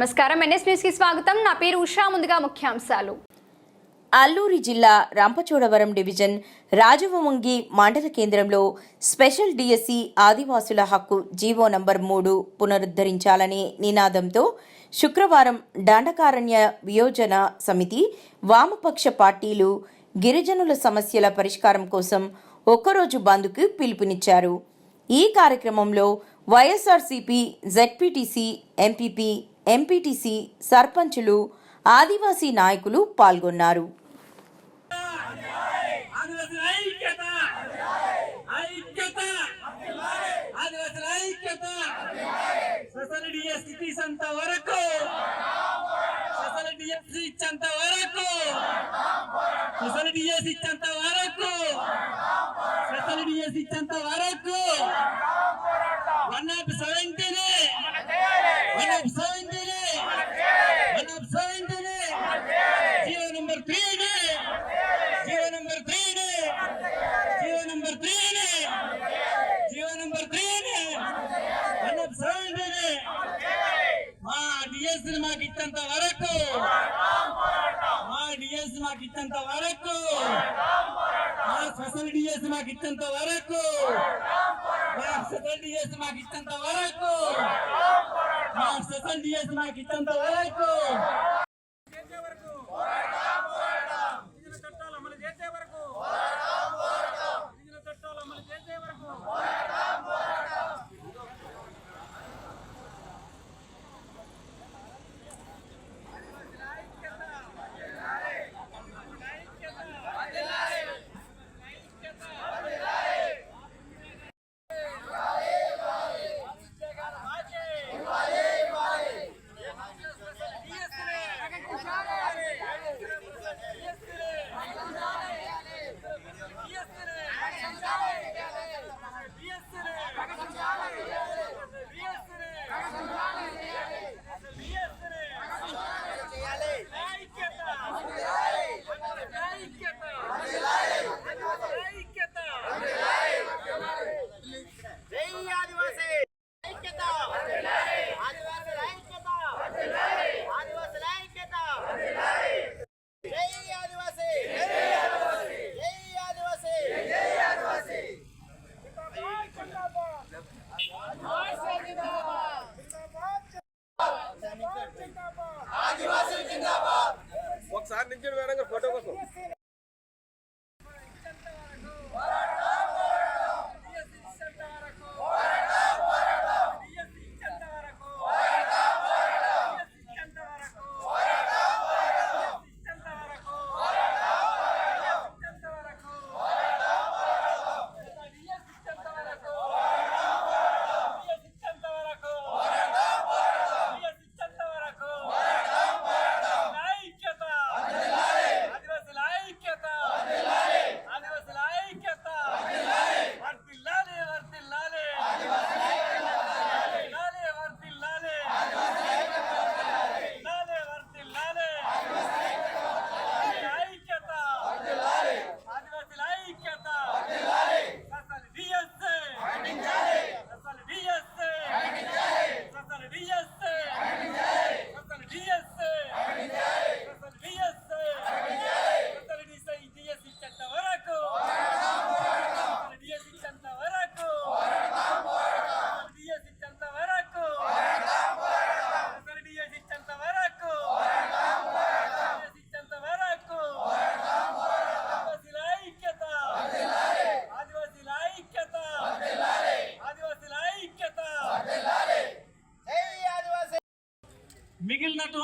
నమస్కారం. ఎన్ఎస్ న్యూస్కి స్వాగతం. నా పేరు ఉషా. ముందుగా ముఖ్యాంశాలు. అల్లూరి జిల్లా రంపచోడవరం డివిజన్ రాజవమంగి మండల కేంద్రంలో స్పెషల్ డిఎస్సి ఆదివాసుల హక్కు జీవో నంబర్ మూడు పునరుద్ధరించాలనే నినాదంతో శుక్రవారం దండకారణ్య వియోజన సమితి వామపక్ష పార్టీలు గిరిజనుల సమస్యల పరిష్కారం కోసం ఒక్కరోజు బంద్కు పిలుపునిచ్చారు. ఈ కార్యక్రమంలో వైఎస్ఆర్సీపీ జెడ్పీటీసీ ఎంపీపీ ఎంపీటీసీ సర్పంచులు ఆదివాసీ నాయకులు పాల్గొన్నారు. వరకు ఐక్యత ఐక్యత ఆదివాసుల ఐక్యత సొసైటీ స్థితిస్ అంత వరకు సొసైటీ ఇచ్చేంత వరకు సొసైటీ ఇచ్చేంత వరకు సొసైటీ ఇచ్చేంత వరకు వన్ ఆఫ్ సెవెంటీని వన్ ఆఫ్ సెవెంటీని వన్ ఆఫ్ సెవెంటీని జీవో నెంబర్ త్రీని జీవో నెంబర్ త్రీని జీవో నెంబర్ త్రీని జీవో నెంబర్ త్రీని వన్ ఆఫ్ సెవెంటీని మా డిఎస్ మాకు ఇచ్చేంత వరకు మా డిఎస్ మాకు ఇచ్చేంత వరకు మా తండ్రి చేసి మాకు ఇచ్చేంత వరకు. మా స్పెషల్ డిఎస్ మాకు ఇచ్చేంత వరకు. మా స్పెషల్ డిఎస్ మాకు ఇచ్చేంత వరకు.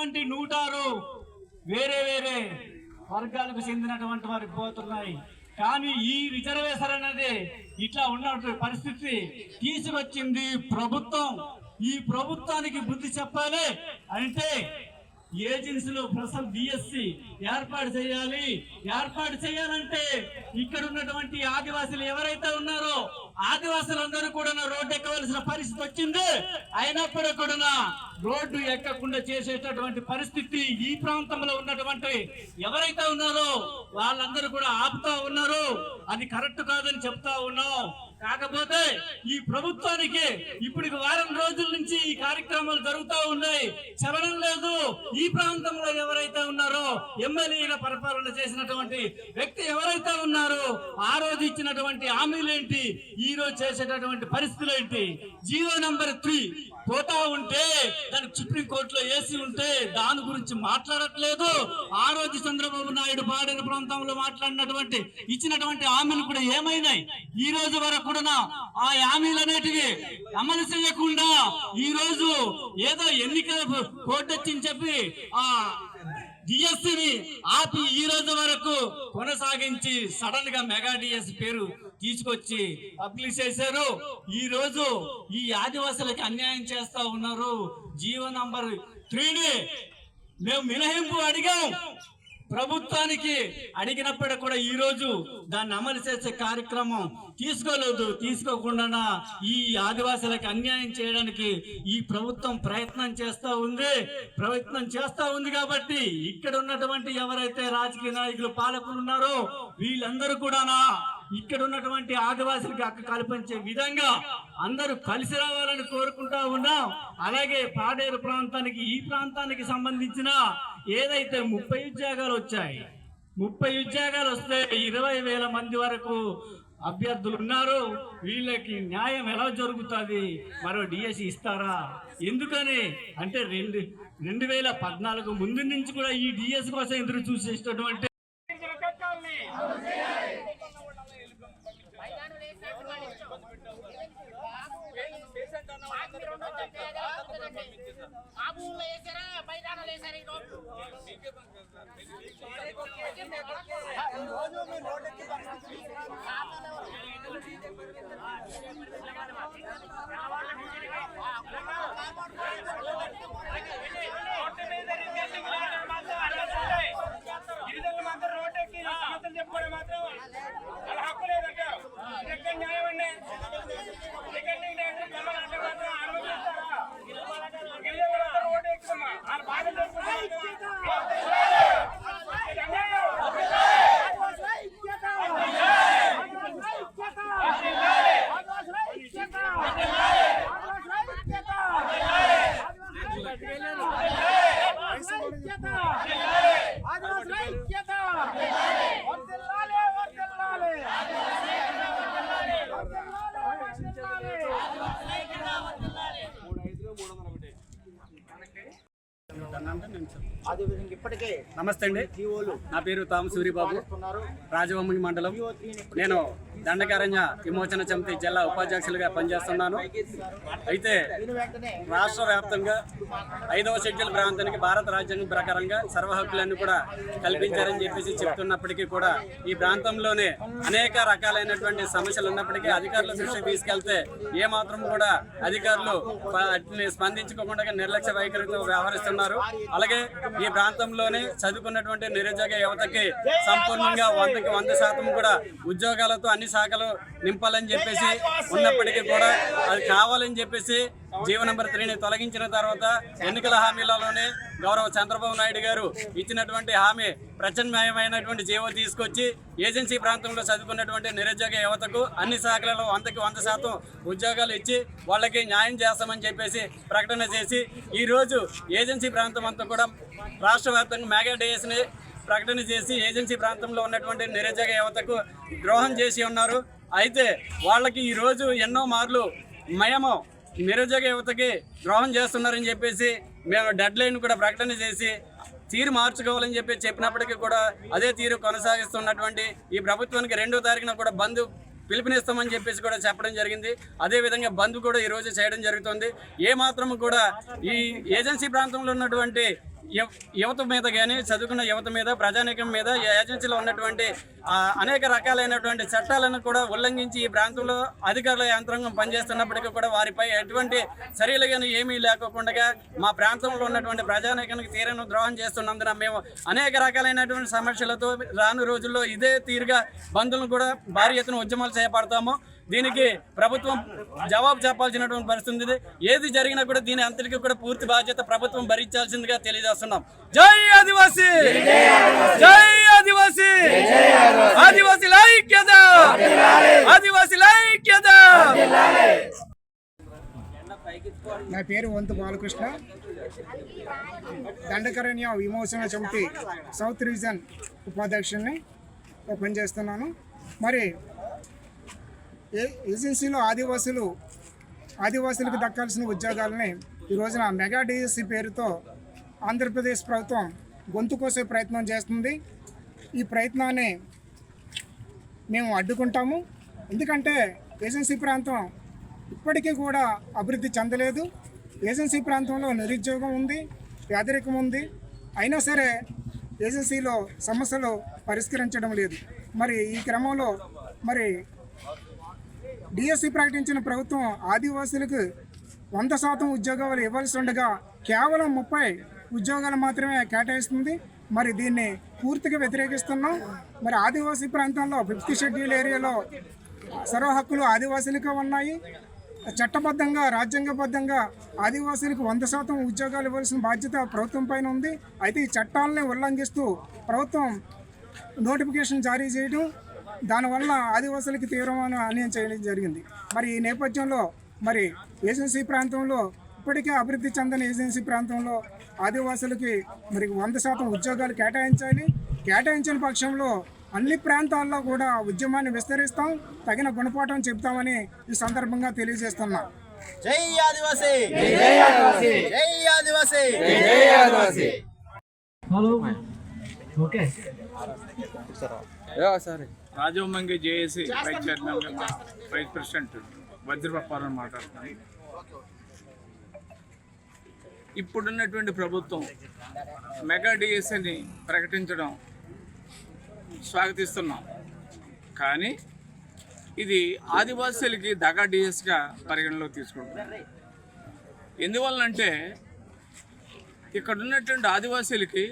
ఉన్నటువంటి నూటారు వేరే వేరే వర్గాలకు చెందినటువంటి వారికి పోతున్నాయి. కానీ ఈ రిజర్వేషన్ అనేది ఇట్లా ఉన్నటువంటి పరిస్థితి తీసుకొచ్చింది ప్రభుత్వం. ఈ ప్రభుత్వానికి బుద్ధి చెప్పాలి అంటే ఏజెన్సీలో ప్రస్తుతం బిఎస్సి ఏర్పాటు చేయాలి. ఏర్పాటు చేయాలంటే ఇక్కడ ఉన్నటువంటి ఆదివాసులు ఎవరైతే ఉన్నారో ఆదివాసులందరూ కూడా రోడ్డు ఎక్కవలసిన పరిస్థితి వచ్చింది. అయినప్పుడు కూడా రోడ్డు ఎక్కకుండా చేసేటటువంటి పరిస్థితి ఈ ప్రాంతంలో ఉన్నటువంటి ఎవరైతే ఉన్నారో వాళ్ళందరూ కూడా ఆపుతా ఉన్నారు. అది కరెక్ట్ కాదని చెప్తా ఉన్నాం. కాకపోతే ఈ ప్రభుత్వానికి ఇప్పుడు వారం రోజుల నుంచి ఈ కార్యక్రమాలు జరుగుతూ ఉన్నాయి. చలనం లేదు. ఈ ప్రాంతంలో ఎవరైతే ఉన్నారో ఎమ్మెల్యేల పరిపాలన చేసినటువంటి వ్యక్తి ఎవరైతే ఉన్నారో ఆ రోజు ఇచ్చినటువంటి హామీలు ఏంటి? ఈ రోజు చేసేటటువంటి పరిస్థితులు ఏంటి? జీరో నంబర్ త్రీ పోతా ఉంటే దానికి సుప్రీం కోర్టులో ఉంటే దాని గురించి మాట్లాడట్లేదు. ఆ రోజు చంద్రబాబు నాయుడు పాడిన ప్రాంతంలో మాట్లాడినటువంటి ఇచ్చినటువంటి హామీలు కూడా ఏమైనాయి? ఈ రోజు వరకు కూడా ఆ హామీలు అనేటివి అమలు చేయకుండా ఈ రోజు ఏదో ఎన్నికల కోర్టు వచ్చింది చెప్పి ఆ డిఎస్సిని ఆపి ఈ రోజు వరకు కొనసాగించి సడన్గా మెగా డిఎస్సి పేరు తీసుకొచ్చి పబ్లిష్ చేశారు. ఈ రోజు ఈ ఆదివాసులకి అన్యాయం చేస్తా ఉన్నారు. జీవో నంబర్ త్రీని మేము మినహింపు అడిగాం. ప్రభుత్వానికి అడిగినప్పుడు కూడా ఈ రోజు దాన్ని అమలు చేసే కార్యక్రమం తీసుకోలేదు. తీసుకోకుండా ఈ ఆదివాసులకు అన్యాయం చేయడానికి ఈ ప్రభుత్వం ప్రయత్నం చేస్తూ ఉంది. ప్రయత్నం చేస్తూ ఉంది కాబట్టి ఇక్కడ ఉన్నటువంటి ఎవరైతే రాజకీయ నాయకులు పాలకులు ఉన్నారో వీళ్ళందరూ కూడానా ఇక్కడ ఉన్నటువంటి ఆదివాసులకి అక్క కల్పించే విధంగా అందరూ కలిసి రావాలని కోరుకుంటా ఉన్నాం. అలాగే పాడేరు ప్రాంతానికి ఈ ప్రాంతానికి సంబంధించిన ఏదైతే ముప్పై ఉద్యోగాలు వచ్చాయి ముప్పై ఉద్యోగాలు వస్తే ఇరవై వేల మంది వరకు అభ్యర్థులు ఉన్నారు. వీళ్ళకి న్యాయం ఎలా జరుగుతుంది? మరో డిఎస్సి ఇస్తారా? ఎందుకని? అంటే రెండు రెండు వేల పద్నాలుగు ముందు నుంచి కూడా ఈ డిఎస్ కోసం ఎదురు చూసేటటువంటి గిరిజన చట్టాల్ని ఆ భూముల్లో వేసారా మైదానాలు వేసారా ఈ రోడ్లు మీద రిపేరింగ్ లేదని మాత్రం అనుమతిస్తాయి. గిరిజనులు మాత్రం రోడ్డు ఎక్కి సమస్యలు చెప్పుకోవడం మాత్రం వాళ్ళ హక్కు లేదంటారు ఇది ఎక్కడ న్యాయం అండి రికార్డింగ్ డ్యాన్స్ కమ్మలు అంటే మాత్రం అనుమతిస్తారా గిరిజనులు మాత్రం రోడ్డు ఎక్కుమ్మా వాళ్ళ బాధ అదేవిధంగా ఇప్పటికే నమస్తే అండి. నా పేరు తాము సూరిబాబు. ఉన్నారు రాజవమ్మి మండలం. నేను దండకారణ్య విమోచన సమితి జిల్లా ఉపాధ్యక్షులుగా పనిచేస్తున్నాను. అయితే రాష్ట్ర వ్యాప్తంగా ఐదవ షెడ్యూల్ ప్రాంతానికి భారత రాజ్యాంగం ప్రకారంగా సర్వ హక్కులన్నీ కూడా కల్పించారని చెప్పేసి చెప్తున్నప్పటికీ కూడా ఈ ప్రాంతంలోనే అనేక రకాలైనటువంటి సమస్యలు ఉన్నప్పటికీ అధికారుల దృష్టికి తీసుకెళ్తే ఏ మాత్రం కూడా అధికారులు వాటిని స్పందించుకోకుండా నిర్లక్ష్య వైఖరితో వ్యవహరిస్తున్నారు. అలాగే ఈ ప్రాంతంలోనే చదువుకున్నటువంటి నిరుద్యోగ యువతకి సంపూర్ణంగా వందకి వంద శాతం కూడా ఉద్యోగాలతో అన్ని శాఖలు నింపాలని చెప్పేసి ఉన్నప్పటికీ కూడా అది కావాలని చెప్పేసి జీవో నెంబర్ త్రీని తొలగించిన తర్వాత ఎన్నికల హామీలలోనే గౌరవ చంద్రబాబు నాయుడు గారు ఇచ్చినటువంటి హామీ ప్రత్యామ్నాయమైనటువంటి జీవో తీసుకొచ్చి ఏజెన్సీ ప్రాంతంలో చదువుకున్నటువంటి నిరుద్యోగ యువతకు అన్ని శాఖలలో వందకి వంద శాతం ఉద్యోగాలు ఇచ్చి వాళ్ళకి న్యాయం చేస్తామని చెప్పేసి ప్రకటన చేసి ఈరోజు ఏజెన్సీ ప్రాంతం అంతా కూడా రాష్ట్ర వ్యాప్తంగా మెగా డేస్ని ప్రకటన చేసి ఏజెన్సీ ప్రాంతంలో ఉన్నటువంటి నిరుద్యోగ యువతకు ద్రోహం చేసి ఉన్నారు. అయితే వాళ్ళకి ఈరోజు ఎన్నో మార్లు మేము నిరుద్యోగ యువతకి ద్రోహం చేస్తున్నారని చెప్పేసి మేము డెడ్ లైన్ కూడా ప్రకటన చేసి తీరు మార్చుకోవాలని చెప్పి చెప్పినప్పటికీ కూడా అదే తీరు కొనసాగిస్తున్నటువంటి ఈ ప్రభుత్వానికి రెండో తారీఖున కూడా బంద్ పిలుపునిస్తామని చెప్పేసి కూడా చెప్పడం జరిగింది. అదే విధంగా బంద్ కూడా ఈరోజు చేయడం జరుగుతుంది. ఏ మాత్రం కూడా ఈ ఏజెన్సీ ప్రాంతంలో ఉన్నటువంటి యువత మీద కానీ చదువుకున్న యువత మీద ప్రజానీకం మీద ఏజెన్సీలో ఉన్నటువంటి అనేక రకాలైనటువంటి చట్టాలను కూడా ఉల్లంఘించి ఈ ప్రాంతంలో అధికారుల యంత్రాంగం పనిచేస్తున్నప్పటికీ కూడా వారిపై ఎటువంటి చర్యలు కానీ ఏమీ లేకోకుండా మా ప్రాంతంలో ఉన్నటువంటి ప్రజానీకానికి తీరను ద్రోహం చేస్తున్నందున మేము అనేక రకాలైనటువంటి సమస్యలతో రాను రోజుల్లో ఇదే తీరుగా బంధువులను కూడా భారీ ఎత్తున ఉద్యమాలు చేపడతాము. దీనికి ప్రభుత్వం జవాబు చెప్పాల్సినటువంటి పరిస్థితి ఉంది. ఏది జరిగినా కూడా దీని అంతటికి కూడా పూర్తి బాధ్యత ప్రభుత్వం భరించాల్సిందిగా తెలియజేస్తున్నాం. జై ఆదివాసీ! జై ఆదివాసీ! ఆదివాసీ ఐక్యత! ఆదివాసీ ఐక్యత! నా పేరు వంతు బాలకృష్ణ. దండకరణ్య విమోచన సమితి సౌత్ రీజన్ ఉపాధ్యక్షుడిని పనిచేస్తున్నాను. మరి ఏజెన్సీలో ఆదివాసులు ఆదివాసులకు దక్కాల్సిన ఉద్యోగాలని ఈ రోజున మెగా డిఎస్సి పేరుతో ఆంధ్రప్రదేశ్ ప్రభుత్వం గొంతు కోసే ప్రయత్నం చేస్తుంది. ఈ ప్రయత్నాన్ని మేము అడ్డుకుంటాము. ఎందుకంటే ఏజెన్సీ ప్రాంతం ఇప్పటికీ కూడా అభివృద్ధి చెందలేదు. ఏజెన్సీ ప్రాంతంలో నిరుద్యోగం ఉంది పేదరికం ఉంది. అయినా సరే ఏజెన్సీలో సమస్యలు పరిష్కరించడం లేదు. మరి ఈ క్రమంలో మరి డిఎస్సి ప్రకటించిన ప్రభుత్వం ఆదివాసులకు వంద శాతం ఉద్యోగాలు ఇవ్వాల్సి ఉండగా కేవలం ముప్పై ఉద్యోగాలు మాత్రమే కేటాయిస్తుంది. మరి దీన్ని పూర్తిగా వ్యతిరేకిస్తున్నాం. మరి ఆదివాసీ ప్రాంతంలో ఫిఫ్త్ షెడ్యూల్ ఏరియాలో సర్వ హక్కులు ఆదివాసులకు ఉన్నాయి. చట్టబద్ధంగా రాజ్యాంగబద్ధంగా ఆదివాసులకు వంద శాతం ఉద్యోగాలు ఇవ్వాల్సిన బాధ్యత ప్రభుత్వం పైన ఉంది. అయితే ఈ చట్టాలని ఉల్లంఘిస్తూ ప్రభుత్వం నోటిఫికేషన్ జారీ చేయడం దానివల్ల ఆదివాసులకి తీవ్రమైన అన్యాయం చేయడం జరిగింది. మరి ఈ నేపథ్యంలో మరి ఏజెన్సీ ప్రాంతంలో ఇప్పటికే అభివృద్ధి చెందని ఏజెన్సీ ప్రాంతంలో ఆదివాసులకి మరి వంద శాతం ఉద్యోగాలు కేటాయించాలి. కేటాయించిన పక్షంలో అన్ని ప్రాంతాల్లో కూడా ఉద్యమాన్ని విస్తరిస్తాం. తగిన గుణపాఠం చెప్తామని ఈ సందర్భంగా తెలియజేస్తున్నాం. జై ఆదివాసీ! జై ఆదివాసీ! జై ఆదివాసీ! సరే. Rajavommangi JAC vice chairman vice president Vajrapapparao మాట్లాడుతున్నాను. ఇప్పుడున్నటువంటి ప్రభుత్వం మెగా డిఎస్ఏని ప్రకటించడం స్వాగతిస్తున్నాం. కానీ ఇది ఆదివాసీలకి దగా డిఎస్గా పరిగణలోకి తీసుకుంటున్నాం ఎందువలనంటే ఇక్కడ ఉన్నటువంటి ఆదివాసీలకి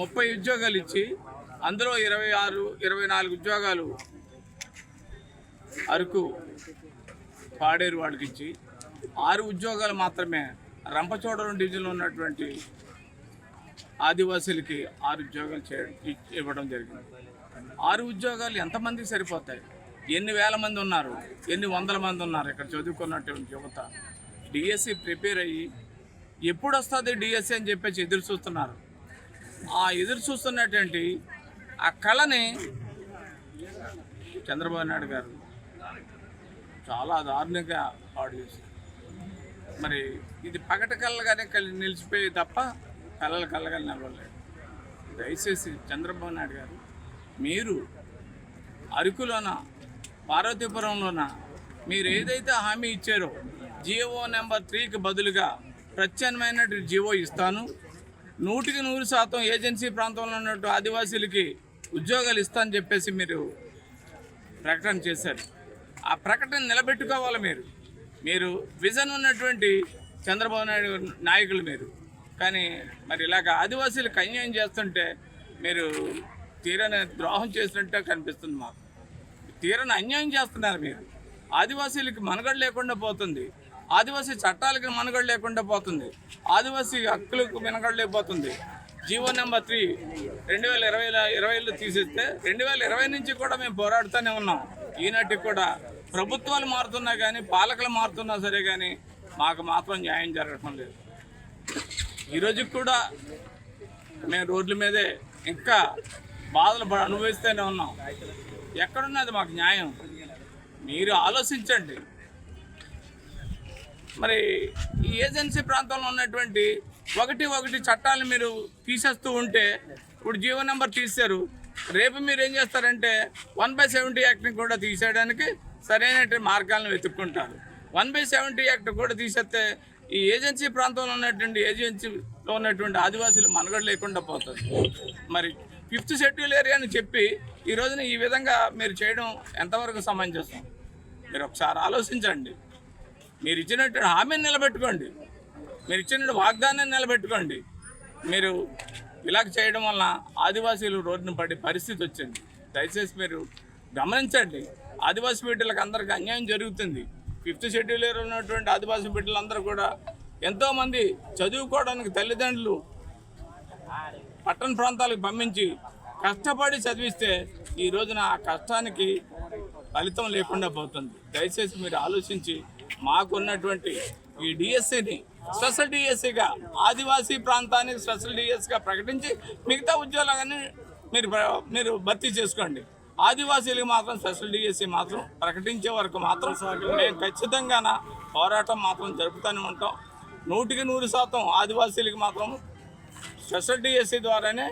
ముప్పై ఉద్యోగాలు ఇచ్చి అందులో ఇరవై ఆరు ఇరవై నాలుగు ఉద్యోగాలు అరకు పాడేరు వాళ్ళకి ఇచ్చి ఆరు ఉద్యోగాలు మాత్రమే రంపచోడవరం డివిజన్లో ఉన్నటువంటి ఆదివాసులకి ఆరు ఉద్యోగాలు చేయడం ఇవ్వడం జరిగింది. ఆరు ఉద్యోగాలు ఎంతమందికి సరిపోతాయి? ఎన్ని వేల మంది ఉన్నారు? ఎన్ని వందల మంది ఉన్నారు? ఇక్కడ చదువుకున్నటువంటి యువత. డిఎస్సి ప్రిపేర్ అయ్యి ఎప్పుడు వస్తుంది డిఎస్సి అని చెప్పేసి ఎదురు చూస్తున్నారు. ఆ ఎదురు చూస్తున్నటువంటి ఆ కళని చంద్రబాబు నాయుడు గారు చాలా దారుణంగా పాడు చేశారు. మరి ఇది పగట కళ్ళగానే కలి నిలిచిపోయి తప్ప కళ్ళ కళ్ళగా నిలవలేదు. దయచేసి చంద్రబాబు నాయుడు గారు మీరు అరకులోన పార్వతీపురంలోన మీరు ఏదైతే హామీ ఇచ్చారో జియో నెంబర్ త్రీకి బదులుగా ప్రత్యామ్నాయమైన జియో ఇస్తాను. నూటికి నూరు శాతం ఏజెన్సీ ప్రాంతంలో ఉన్నట్టు ఆదివాసీలకి ఉద్యోగాలు ఇస్తానని చెప్పేసి మీరు ప్రకటన చేశారు. ఆ ప్రకటన నిలబెట్టుకోవాలి మీరు. మీరు విజన్ ఉన్నటువంటి చంద్రబాబు నాయుడు నాయకులు మీరు. కానీ మరి ఇలాగ ఆదివాసీలకు అన్యాయం చేస్తుంటే మీరు తీరని ద్రోహం చేసినట్టే కనిపిస్తుంది మాకు. తీరని అన్యాయం చేస్తున్నారు మీరు. ఆదివాసీలకి మనుగడ లేకుండా పోతుంది. ఆదివాసీ చట్టాలకి మనుగడ లేకుండా పోతుంది. ఆదివాసీ హక్కులకు మనగడలేకపోతుంది జీవో నెంబర్ త్రీ రెండు వేల ఇరవై ఇరవైలో తీసేస్తే రెండు వేల ఇరవై నుంచి కూడా మేము పోరాడుతూనే ఉన్నాం. ఈనాటికి కూడా ప్రభుత్వాలు మారుతున్నా కానీ పాలకులు మారుతున్నా సరే కానీ మాకు మాత్రం న్యాయం జరగటం లేదు. ఈరోజు కూడా మేము రోడ్ల మీదే ఇంకా బాధలు అనుభవిస్తూనే ఉన్నాం. ఎక్కడున్నది మాకు న్యాయం. మీరు ఆలోచించండి. మరి ఈ ఏజెన్సీ ప్రాంతంలో ఉన్నటువంటి ఒకటి ఒకటి చట్టాలను మీరు తీసేస్తూ ఉంటే ఇప్పుడు జీవో నెంబర్ తీశారు. రేపు మీరు ఏం చేస్తారంటే వన్ బై సెవెంటీ యాక్ట్ని కూడా తీసేయడానికి సరైనటువంటి మార్గాలను వెతుక్కుంటారు. వన్ బై సెవెంటీ యాక్ట్ కూడా తీసేస్తే ఈ ఏజెన్సీ ప్రాంతంలో ఉన్నటువంటి ఏజెన్సీలో ఉన్నటువంటి ఆదివాసులు మనుగడ లేకుండా పోతుంది మరి ఫిఫ్త్ షెడ్యూల్ ఏరియా అని చెప్పి ఈ రోజున ఈ విధంగా మీరు చేయడం ఎంతవరకు సమంజసం? మీరు ఒకసారి ఆలోచించండి. మీరు ఇచ్చినటువంటి హామీని నిలబెట్టుకోండి. మీరు ఇచ్చిన వాగ్దానాన్ని నిలబెట్టుకోండి. మీరు ఇలాగ చేయడం వల్ల ఆదివాసీలు రోడ్డున పడే పరిస్థితి వచ్చింది. దయచేసి మీరు గమనించండి. ఆదివాసీ బిడ్డలకు అందరికీ అన్యాయం జరుగుతుంది. ఫిఫ్త్ షెడ్యూల్ ఉన్నటువంటి ఆదివాసీ బిడ్డలందరూ కూడా ఎంతోమంది చదువుకోవడానికి తల్లిదండ్రులు పట్టణ ప్రాంతాలకు పంపించి కష్టపడి చదివిస్తే ఈ రోజున ఆ కష్టానికి ఫలితం లేకుండా పోతుంది. దయచేసి మీరు ఆలోచించి మాకున్నటువంటి ఈ డిఎస్సిని స్పెషల్ డిఎస్సిగా ఆదివాసీ ప్రాంతానికి స్పెషల్ డిఎస్సిగా ప్రకటించి మిగతా ఉద్యోగాలన్నీ మీరు మీరు భర్తీ చేసుకోండి. ఆదివాసీలకు మాత్రం స్పెషల్ డిఎస్సి మాత్రం ప్రకటించే వరకు మాత్రం మేము ఖచ్చితంగా పోరాటం మాత్రం జరుపుతూనే ఉంటాం. నూటికి నూరు శాతం ఆదివాసీలకు మాత్రం స్పెషల్ డిఎస్సి ద్వారానే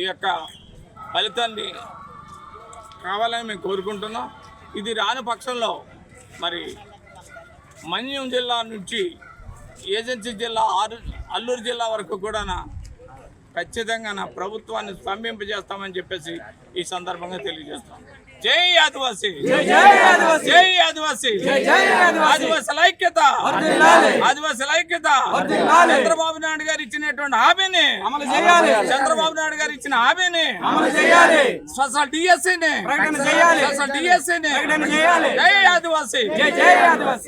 ఈ యొక్క ఫలితాన్ని కావాలని మేము కోరుకుంటున్నాం. ఇది రాని పక్షంలో మరి మన్యం జిల్లా నుంచి ఏజెన్సీ జిల్లా ఆరు అల్లూరు జిల్లా వరకు కూడా ఖచ్చితంగా నా ప్రభుత్వాన్ని స్తంభింపజేస్తామని చెప్పేసి ఈ సందర్భంగా తెలియజేస్తాం. జై ఆదివాసీ! జై ఆదివాసీ! ఆదివాసీ! ఐక్యత! ఆదివాసీ ఐక్యత! చంద్రబాబు నాయుడు గారు ఇచ్చినటువంటి హామీని! అమలు చేయాలి! చంద్రబాబు నాయుడు గారు ఇచ్చిన హామీని! అమలు చేయాలి! స్పెషల్ డిఎస్సీని! స్పెషల్ డిఎస్సీని! జై ఆదివాసీ! జై ఆదివాసీ!